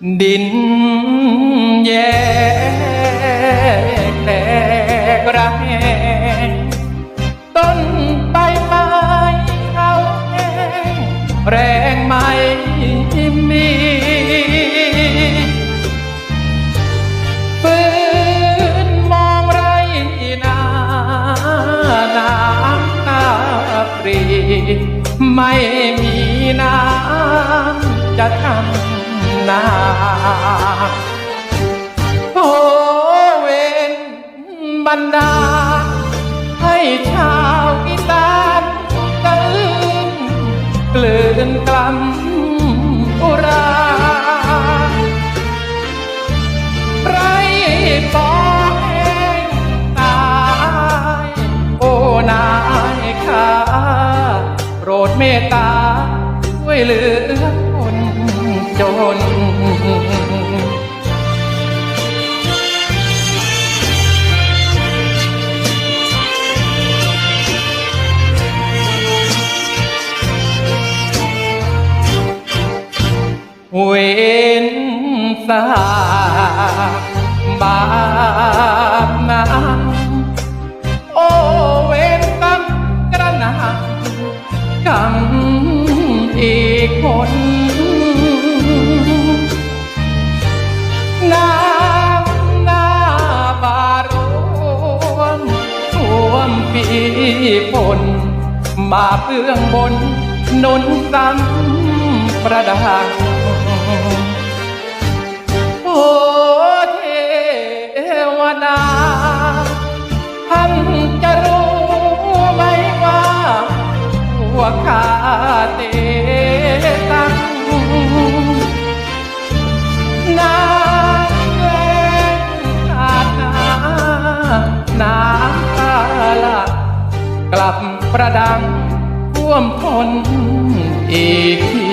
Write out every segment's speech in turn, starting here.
ดินแยกแตกระแหงต้นใบไม้เขาแห้งแรงไม่มีฟื้นมองไรนาน้ำตาปรีไม่มีน้ำจะทำ นาโอเวนบรรดา ให้ชาวอีสานตื่นกลืนกล่ำอุราไรปอแห้งตาย โอนายข้าโปรดเมตตาช่วยเหลือ จน เว้นสาบาปนั้นโอเว้นกรรมกระหนำกรรมอีกคน ท่วมปีฝนมาเปื้องบนนุนซ้ำประดังโอเทวดาท่านจะรู้ไหมว่าหัวขาเต ลับประดังท่วมทนอีกที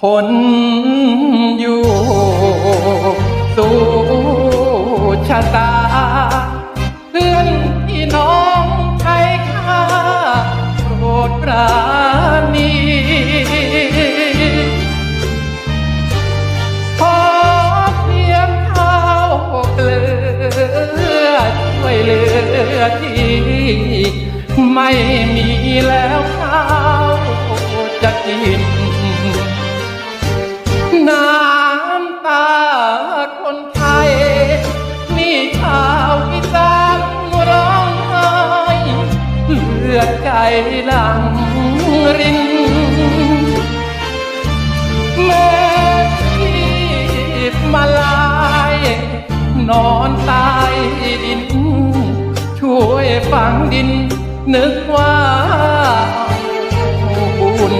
ทนอยู่สู่ชะตาาณีขอเพียงข้าวเกลือช่วยเหลือที่ไม่มีแล้วข้าวจะกิน น้ำตาคนไทย นี่ชาวอีสานร้องไห้เลือดใจลัง รินแม่ที่มาลาย นอนตายดิน ช่วยฝังดิน นึกว่าบุญ